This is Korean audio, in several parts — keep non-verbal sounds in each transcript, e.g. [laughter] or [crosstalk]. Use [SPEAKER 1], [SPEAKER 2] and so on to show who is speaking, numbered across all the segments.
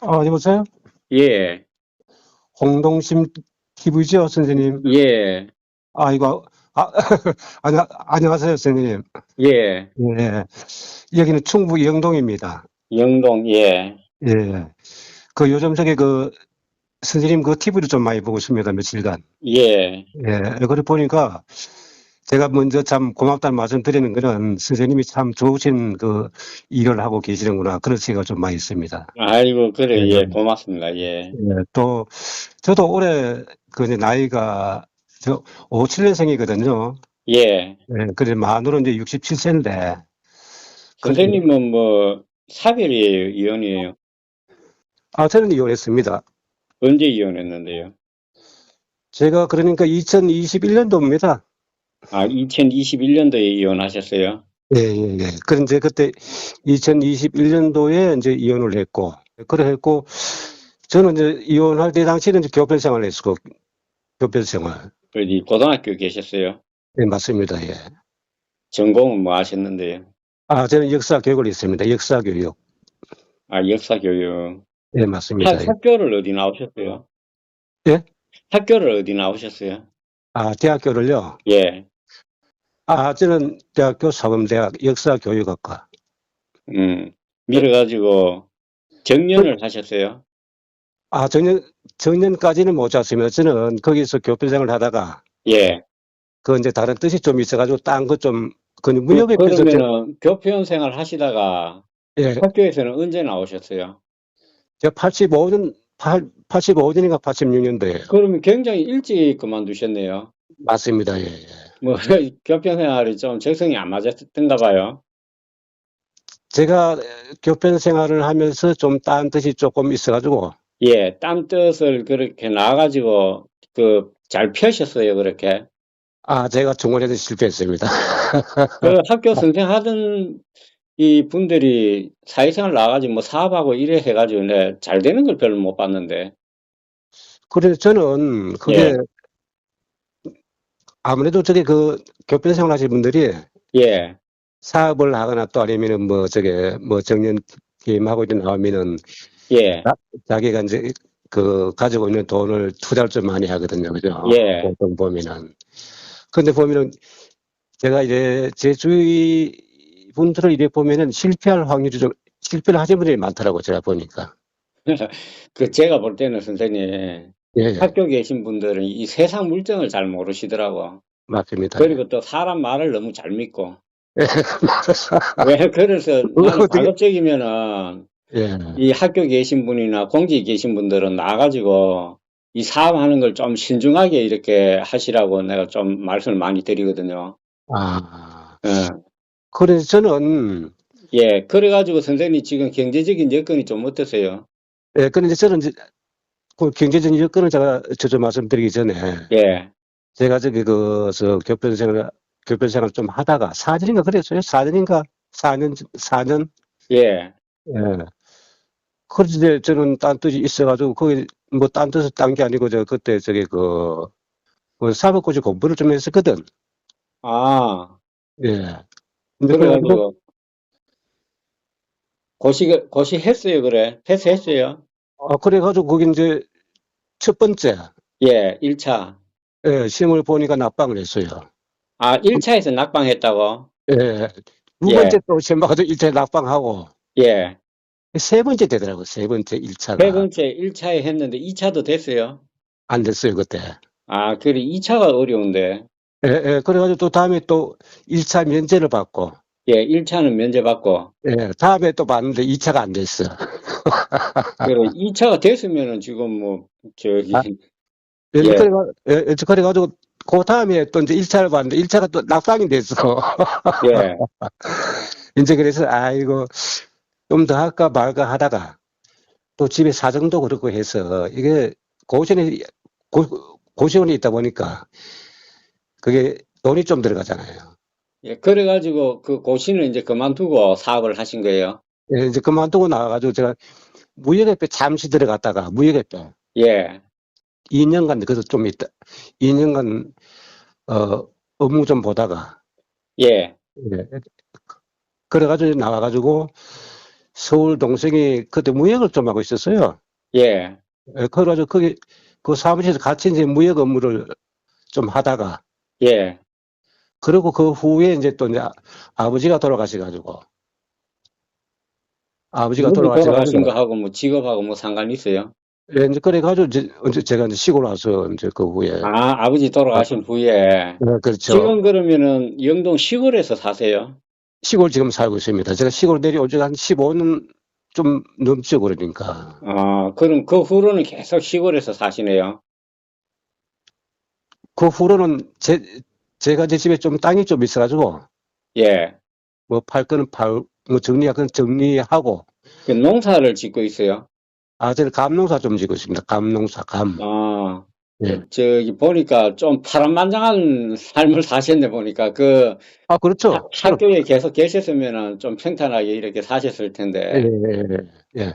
[SPEAKER 1] 아, 여보세요?
[SPEAKER 2] 예,
[SPEAKER 1] 홍동심 TV죠, 선생님?
[SPEAKER 2] 예,
[SPEAKER 1] 아, 이거, 아, [laughs] 안녕, 안녕하세요, 선생님.
[SPEAKER 2] 예,
[SPEAKER 1] 예. 여기는 충북 영동입니다.
[SPEAKER 2] 영동, 예,
[SPEAKER 1] 예. 그 요즘 저기 그, 선생님 그 TV를 좀 많이 보고 있습니다, 며칠간.
[SPEAKER 2] 예,
[SPEAKER 1] 예. 그래 보니까 제가 먼저 참 고맙다는 말씀 드리는 거는 선생님이 참 좋으신 그 일을 하고 계시는구나. 그런 생각이 좀 많이 있습니다.
[SPEAKER 2] 아이고, 그래,
[SPEAKER 1] 예.
[SPEAKER 2] 예, 고맙습니다, 예,
[SPEAKER 1] 예, 또, 저도 올해 그 이제 나이가 저 57년생이거든요.
[SPEAKER 2] 예.
[SPEAKER 1] 예, 그래 만으로 이제 67세인데,
[SPEAKER 2] 선생님은 뭐, 사별이에요, 이혼이에요?
[SPEAKER 1] 아, 저는 이혼했습니다.
[SPEAKER 2] 언제 이혼했는데요?
[SPEAKER 1] 제가 그러니까 2021년도입니다.
[SPEAKER 2] 아, 2021년도에 이혼하셨어요?
[SPEAKER 1] 예, 예, 예. 그런 이제 그때 2021년도에 이제 이혼을 했고, 그래 했고, 저는 이제 이혼할 때 당시에는 이제 교편 생활을 했고, 교편 생활.
[SPEAKER 2] 어디, 고등학교 계셨어요?
[SPEAKER 1] 예, 맞습니다. 예.
[SPEAKER 2] 전공은 뭐 하셨는데요?
[SPEAKER 1] 아, 저는 역사 교육을 했습니다. 역사 교육.
[SPEAKER 2] 아, 역사 교육.
[SPEAKER 1] 예, 맞습니다.
[SPEAKER 2] 학, 학교를 어디 나오셨어요?
[SPEAKER 1] 예?
[SPEAKER 2] 학교를 어디 나오셨어요?
[SPEAKER 1] 아, 대학교를요.
[SPEAKER 2] 예,
[SPEAKER 1] 아, 저는 대학교 사범대학 역사교육학과.
[SPEAKER 2] 음, 밀어가지고 정년을 하셨어요?
[SPEAKER 1] 아, 정년, 정년까지는 못 잤으면 저는 거기서 교편생을 하다가
[SPEAKER 2] 예.
[SPEAKER 1] 그 이제 다른 뜻이 좀 있어가지고 딴 거 좀, 그 저-
[SPEAKER 2] 그러면은 교편 생활 하시다가
[SPEAKER 1] 예,
[SPEAKER 2] 학교에서는 언제 나오셨어요?
[SPEAKER 1] 제가 85년, 8, 85년인가 86년도에
[SPEAKER 2] 그러면 굉장히 일찍 그만두셨네요.
[SPEAKER 1] 맞습니다. 예, 예.
[SPEAKER 2] 뭐 [laughs] 교편 생활이 좀 적성이 안 맞았던가 봐요.
[SPEAKER 1] 제가 교편 생활을 하면서 좀 딴 뜻이 조금 있어가지고
[SPEAKER 2] 예, 땀 뜻을 그렇게 나와가지고 그 잘 펴셨어요, 그렇게.
[SPEAKER 1] 아, 제가 중간에서 실패했습니다. [laughs]
[SPEAKER 2] 그 학교 선생 하던 이 분들이 사회생활 나와가지고 뭐 사업하고 이래 해가지고 네, 잘 되는 걸 별로 못 봤는데.
[SPEAKER 1] 그래서 저는 그게
[SPEAKER 2] 예.
[SPEAKER 1] 아무래도 저게 그 교편 생활 하시는 분들이
[SPEAKER 2] 예,
[SPEAKER 1] 사업을 하거나 또 아니면은 뭐 저게 뭐 정년 퇴임하고 이제 나오면은
[SPEAKER 2] 예,
[SPEAKER 1] 자기가 이제 그 가지고 있는 돈을 투자를 좀 많이 하거든요. 그죠?
[SPEAKER 2] 예.
[SPEAKER 1] 보통 보면은. 근데 보면은 제가 이제 제 주위 분들을 이래 보면은 실패할 확률이 좀 실패를 하시는 분들이 많더라고 제가 보니까. [laughs]
[SPEAKER 2] 그 제가 볼 때는 선생님
[SPEAKER 1] 예, 예.
[SPEAKER 2] 학교 계신 분들은 이 세상 물정을 잘 모르시더라고.
[SPEAKER 1] 맞습니다.
[SPEAKER 2] 그리고 또 사람 말을 너무 잘 믿고.
[SPEAKER 1] 예.
[SPEAKER 2] 왜 그래서 [laughs] 가급적이면은
[SPEAKER 1] 예.
[SPEAKER 2] 이 학교 계신 분이나 공직에 계신 분들은 나가지고 이 사업하는 걸 좀 신중하게 이렇게 하시라고 내가 좀 말씀을 많이 드리거든요.
[SPEAKER 1] 아.
[SPEAKER 2] 예.
[SPEAKER 1] 그래서 저는
[SPEAKER 2] 예, 그래가지고 선생님 지금 경제적인 여건이 좀 어떠세요?
[SPEAKER 1] 예, 이제 저는 이제 그 경제적인 여건을 제가 저저 말씀드리기 전에
[SPEAKER 2] 예,
[SPEAKER 1] 제가 저기 그저 교편 생활 교편 생활 좀 하다가 4년인가 그랬어요. 4년인가 4년 4년
[SPEAKER 2] 예,
[SPEAKER 1] 예. 그래서 이제 저는 딴 뜻이 있어가지고 거기 뭐 딴 뜻을 딴 게 아니고 저 그때 저기 그, 그 사법고시 공부를 좀 했었거든.
[SPEAKER 2] 아,
[SPEAKER 1] 예. 근데 그래가지고
[SPEAKER 2] 그래가지고 고시 고시 했어요, 그래? 패스했어요?
[SPEAKER 1] 아 그래가지고 거기 이제 첫 번째
[SPEAKER 2] 예, 1차.
[SPEAKER 1] 예, 시험을 보니까 낙방을 했어요.
[SPEAKER 2] 아, 1차에서 낙방했다고?
[SPEAKER 1] 예. 두
[SPEAKER 2] 예.
[SPEAKER 1] 번째 또 시험 봐가지고 일차에 낙방하고
[SPEAKER 2] 예.
[SPEAKER 1] 세 번째 되더라고. 세 번째 일차가
[SPEAKER 2] 세 번째 1차에 했는데 2차도 됐어요?
[SPEAKER 1] 안 됐어요 그때.
[SPEAKER 2] 아, 그래 2차가 어려운데.
[SPEAKER 1] 예, 예. 그래가지고 또 다음에 또 1차 면제를 받고,
[SPEAKER 2] 예, 1차는 면제받고.
[SPEAKER 1] 예, 다음에 또 봤는데 2차가 안 됐어. [laughs]
[SPEAKER 2] 그래 2차가 됐으면은 지금 뭐 저기
[SPEAKER 1] 아. 예,
[SPEAKER 2] 예.
[SPEAKER 1] 그래가, 예, 예, 그래가지고 그 다음에 또 이제 1차를 봤는데 1차가 또 낙방이 됐어. [laughs]
[SPEAKER 2] 예. [laughs]
[SPEAKER 1] 이제 그래서 아이고 좀 더 할까 말까 하다가 또 집에 사정도 그렇고 해서 이게 고시원에 고, 고시원에 있다 보니까 그게 돈이 좀 들어가잖아요.
[SPEAKER 2] 예, 그래가지고 그 고시는 이제 그만두고 사업을 하신 거예요.
[SPEAKER 1] 예, 이제 그만두고 나와가지고 제가 무역협회 잠시 들어갔다가 무역협회
[SPEAKER 2] 예.
[SPEAKER 1] 2년간 그래서 좀 있다 2년간 어 업무 좀 보다가
[SPEAKER 2] 예.
[SPEAKER 1] 예, 그래가지고 나와가지고 서울 동생이 그때 무역을 좀 하고 있었어요.
[SPEAKER 2] 예,
[SPEAKER 1] 예, 그래가지고 거기 그 사무실에서 같이 이제 무역 업무를 좀 하다가
[SPEAKER 2] 예.
[SPEAKER 1] 그리고 그 후에 이제 또 이제 아- 아버지가 돌아가셔가지고 아버지가 돌아가셔가지고
[SPEAKER 2] 거 하고 뭐 직업하고 뭐 상관이 있어요?
[SPEAKER 1] 예, 이제 그래가지고 이제 제가 이제 시골 와서 이제 그 후에
[SPEAKER 2] 아, 아버지 돌아가신 후에.
[SPEAKER 1] 네, 그렇죠.
[SPEAKER 2] 지금 그러면은 영동 시골에서 사세요?
[SPEAKER 1] 시골 지금 살고 있습니다. 제가 시골 내려온 지가 한 15년 좀 넘죠, 그러니까.
[SPEAKER 2] 아, 그럼 그 후로는 계속 시골에서 사시네요.
[SPEAKER 1] 그 후로는 제, 제가 제 집에 좀 땅이 좀 있어가지고,
[SPEAKER 2] 예.
[SPEAKER 1] 뭐 팔 거는 팔, 뭐 정리할 건 정리하고,
[SPEAKER 2] 그 농사를 짓고 있어요.
[SPEAKER 1] 아, 저는 감농사 좀 짓고 있습니다. 감농사, 감.
[SPEAKER 2] 아,
[SPEAKER 1] 예.
[SPEAKER 2] 저기 보니까 좀 파란만장한 삶을 사셨네 보니까 그
[SPEAKER 1] 아, 그렇죠.
[SPEAKER 2] 하- 학교에 계속 계셨으면은 좀 평탄하게 이렇게 사셨을
[SPEAKER 1] 예,
[SPEAKER 2] 텐데
[SPEAKER 1] 예, 예, 예.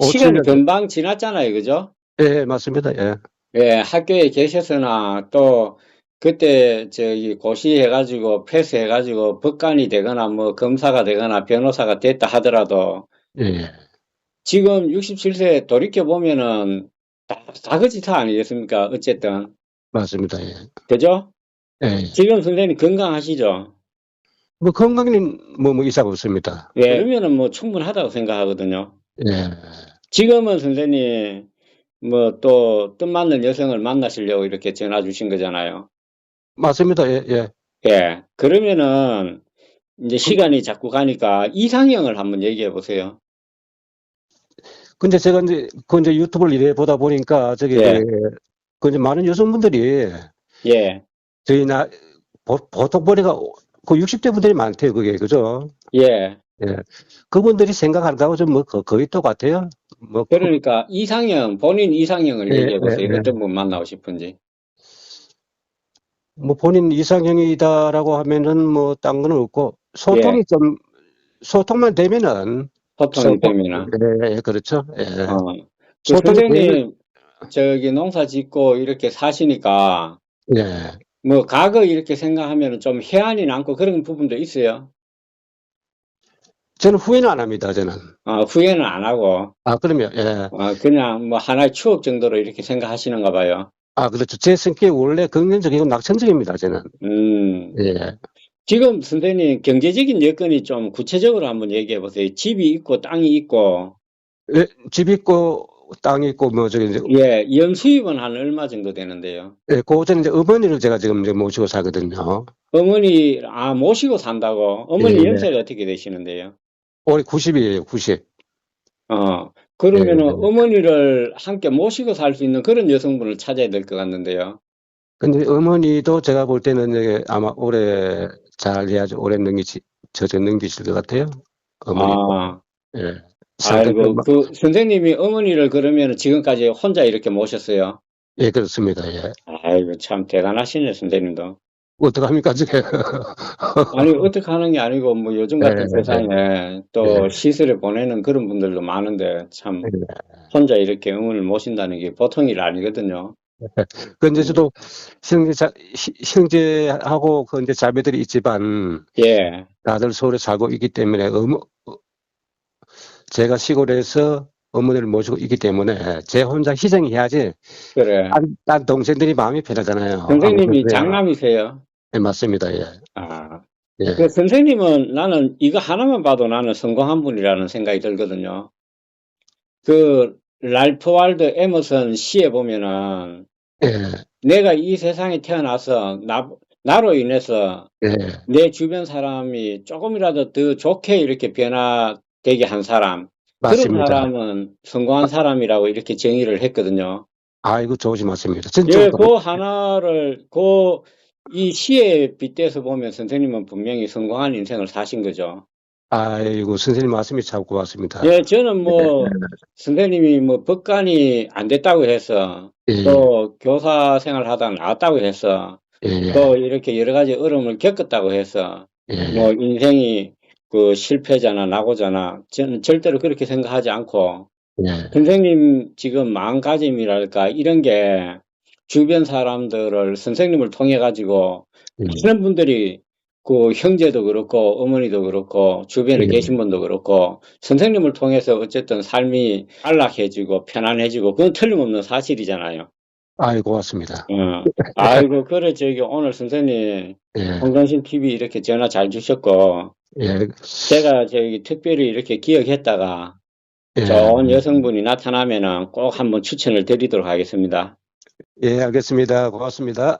[SPEAKER 2] 시간이
[SPEAKER 1] 오천년.
[SPEAKER 2] 금방 지났잖아요, 그죠?
[SPEAKER 1] 예, 예, 맞습니다. 예.
[SPEAKER 2] 예, 학교에 계셨으나 또 그때 저기 고시해가지고 패스해가지고 법관이 되거나 뭐 검사가 되거나 변호사가 됐다 하더라도
[SPEAKER 1] 예,
[SPEAKER 2] 지금 67세 돌이켜 보면은 다, 다 그짓 아니겠습니까? 어쨌든
[SPEAKER 1] 맞습니다. 예.
[SPEAKER 2] 그죠?
[SPEAKER 1] 예.
[SPEAKER 2] 지금 선생님 건강하시죠?
[SPEAKER 1] 뭐 건강에는 뭐, 뭐 이상 없습니다.
[SPEAKER 2] 예, 그러면은 뭐 충분하다고 생각하거든요.
[SPEAKER 1] 예.
[SPEAKER 2] 지금은 선생님 뭐 또 뜻맞는 여성을 만나시려고 이렇게 전화 주신 거잖아요.
[SPEAKER 1] 맞습니다. 예, 예.
[SPEAKER 2] 예, 그러면은 이제 시간이 자꾸 가니까 이상형을 한번 얘기해 보세요.
[SPEAKER 1] 근데 제가 이제, 그 이제 유튜브를 이래 보다 보니까, 저기,
[SPEAKER 2] 예.
[SPEAKER 1] 그 이제 많은 여성분들이
[SPEAKER 2] 예,
[SPEAKER 1] 저희 나, 보, 보통 보니까 그 60대 분들이 많대요, 그게. 그죠?
[SPEAKER 2] 예.
[SPEAKER 1] 그분들이 생각하는 거하고 좀 뭐, 거- 거의 똑같아요. 뭐,
[SPEAKER 2] 그러니까 이상형, 본인 이상형을
[SPEAKER 1] 예,
[SPEAKER 2] 얘기해 보세요.
[SPEAKER 1] 예, 예.
[SPEAKER 2] 어떤 분 만나고 싶은지.
[SPEAKER 1] 뭐 본인 이상형이다라고 하면은 뭐, 딴 거는 없고, 소통이 좀, 소통만 되면은,
[SPEAKER 2] 소통이
[SPEAKER 1] 소통-
[SPEAKER 2] 되면은.
[SPEAKER 1] 예, 예, 그렇죠. 예.
[SPEAKER 2] 어. 그
[SPEAKER 1] 소통이
[SPEAKER 2] 선생님, 저기 농사 짓고 이렇게 사시니까
[SPEAKER 1] 예.
[SPEAKER 2] 뭐 과거 이렇게 생각하면 좀 해안이 남고 그런 부분도 있어요.
[SPEAKER 1] 저는 후회는 안 합니다, 저는.
[SPEAKER 2] 어, 후회는 안 하고
[SPEAKER 1] 아, 그러면, 예.
[SPEAKER 2] 어, 그냥 뭐 하나의 추억 정도로 이렇게 생각하시는가 봐요.
[SPEAKER 1] 아, 그렇죠. 제 성격이 원래 긍정적이고 낙천적입니다, 저는.
[SPEAKER 2] 음,
[SPEAKER 1] 예.
[SPEAKER 2] 지금 선생님 경제적인 여건이 좀 구체적으로 한번 얘기해 보세요. 집이 있고 땅이 있고
[SPEAKER 1] 예, 집 있고, 땅 있고, 뭐, 저기, 이제,
[SPEAKER 2] 예, 연 수입은 한 얼마 정도 되는데요.
[SPEAKER 1] 예, 그 저는 이제 어머니를 제가 지금 이제 모시고 사거든요.
[SPEAKER 2] 어머니 아 모시고 산다고 어머니
[SPEAKER 1] 예.
[SPEAKER 2] 연세가 어떻게 되시는데요?
[SPEAKER 1] 올해 90이에요, 90.
[SPEAKER 2] 어 그러면은
[SPEAKER 1] 예.
[SPEAKER 2] 어머니를 함께 모시고 살 수 있는 그런 여성분을 찾아야 될 것 같는데요.
[SPEAKER 1] 근데 어머니도 제가 볼 때는 아마 올해 잘 해야지 오래 넘기시, 저저 넘기실 것 같아요. 어머니.
[SPEAKER 2] 아,
[SPEAKER 1] 예.
[SPEAKER 2] 아이고
[SPEAKER 1] 막-
[SPEAKER 2] 그 선생님이 어머니를 그러면 지금까지 혼자 이렇게 모셨어요.
[SPEAKER 1] 예, 그렇습니다. 예.
[SPEAKER 2] 아이고 참 대단하시네 선생님도.
[SPEAKER 1] 어떡합니까, 저게. [laughs]
[SPEAKER 2] 아니 어떻게 하는 게 아니고 뭐 요즘 같은
[SPEAKER 1] 네,
[SPEAKER 2] 세상에 또
[SPEAKER 1] 네.
[SPEAKER 2] 시설에 보내는 그런 분들도 많은데 참
[SPEAKER 1] 네.
[SPEAKER 2] 혼자 이렇게 어머니를 모신다는 게 보통 일 아니거든요.
[SPEAKER 1] 근데 저도 형제, 자, 히- 형제하고 그 이제 자매들이 있지만
[SPEAKER 2] 예,
[SPEAKER 1] 다들 서울에 살고 있기 때문에 어머, 어, 제가 시골에서 어머니를 모시고 있기 때문에 제 혼자 희생해야지
[SPEAKER 2] 그래.
[SPEAKER 1] 딴, 딴 동생들이 마음이 편하잖아요.
[SPEAKER 2] 선생님이
[SPEAKER 1] 아무튼 그래요.
[SPEAKER 2] 장남이세요?
[SPEAKER 1] 네, 맞습니다. 예.
[SPEAKER 2] 아,
[SPEAKER 1] 예.
[SPEAKER 2] 그 선생님은 나는 이거 하나만 봐도 나는 성공한 분이라는 생각이 들거든요. 그 랄프 waldo 에머슨 시에 보면은
[SPEAKER 1] 예.
[SPEAKER 2] 내가 이 세상에 태어나서 나, 나로 인해서
[SPEAKER 1] 예.
[SPEAKER 2] 내 주변 사람이 조금이라도 더 좋게 이렇게 변화되게 한 사람, 그런
[SPEAKER 1] 맞습니다.
[SPEAKER 2] 사람은 성공한 사람이라고 이렇게 정의를 했거든요.
[SPEAKER 1] 아이고, 좋으신 말씀입니다. 진짜.
[SPEAKER 2] 예, 그 하나를, 그, 이 시에 빗대서 보면 선생님은 분명히 성공한 인생을 사신 거죠.
[SPEAKER 1] 아이고, 선생님 말씀이 참 고맙습니다.
[SPEAKER 2] 예, 저는 뭐, 선생님이 뭐, 법관이 안 됐다고 해서,
[SPEAKER 1] 예.
[SPEAKER 2] 또 교사 생활 하다가 나왔다고 해서,
[SPEAKER 1] 예.
[SPEAKER 2] 또 이렇게 여러 가지 어려움을 겪었다고 해서,
[SPEAKER 1] 예.
[SPEAKER 2] 뭐, 인생이 그 실패자나 낙오자나, 저는 절대로 그렇게 생각하지 않고,
[SPEAKER 1] 예.
[SPEAKER 2] 선생님 지금 마음가짐이랄까, 이런 게 주변 사람들을 선생님을 통해 가지고
[SPEAKER 1] 예.
[SPEAKER 2] 많은 분들이 그 형제도 그렇고 어머니도 그렇고 주변에
[SPEAKER 1] 예.
[SPEAKER 2] 계신 분도 그렇고 선생님을 통해서 어쨌든 삶이 안락해지고 편안해지고 그건 틀림없는 사실이잖아요.
[SPEAKER 1] 아이, 고맙습니다.
[SPEAKER 2] 어. 아이고 그래 저기 오늘 선생님
[SPEAKER 1] 예,
[SPEAKER 2] 홍정신 TV 이렇게 전화 잘 주셨고
[SPEAKER 1] 예,
[SPEAKER 2] 제가 저기 특별히 이렇게 기억했다가
[SPEAKER 1] 예.
[SPEAKER 2] 좋은 여성분이 나타나면은 꼭 한번 추천을 드리도록 하겠습니다.
[SPEAKER 1] 예, 알겠습니다. 고맙습니다.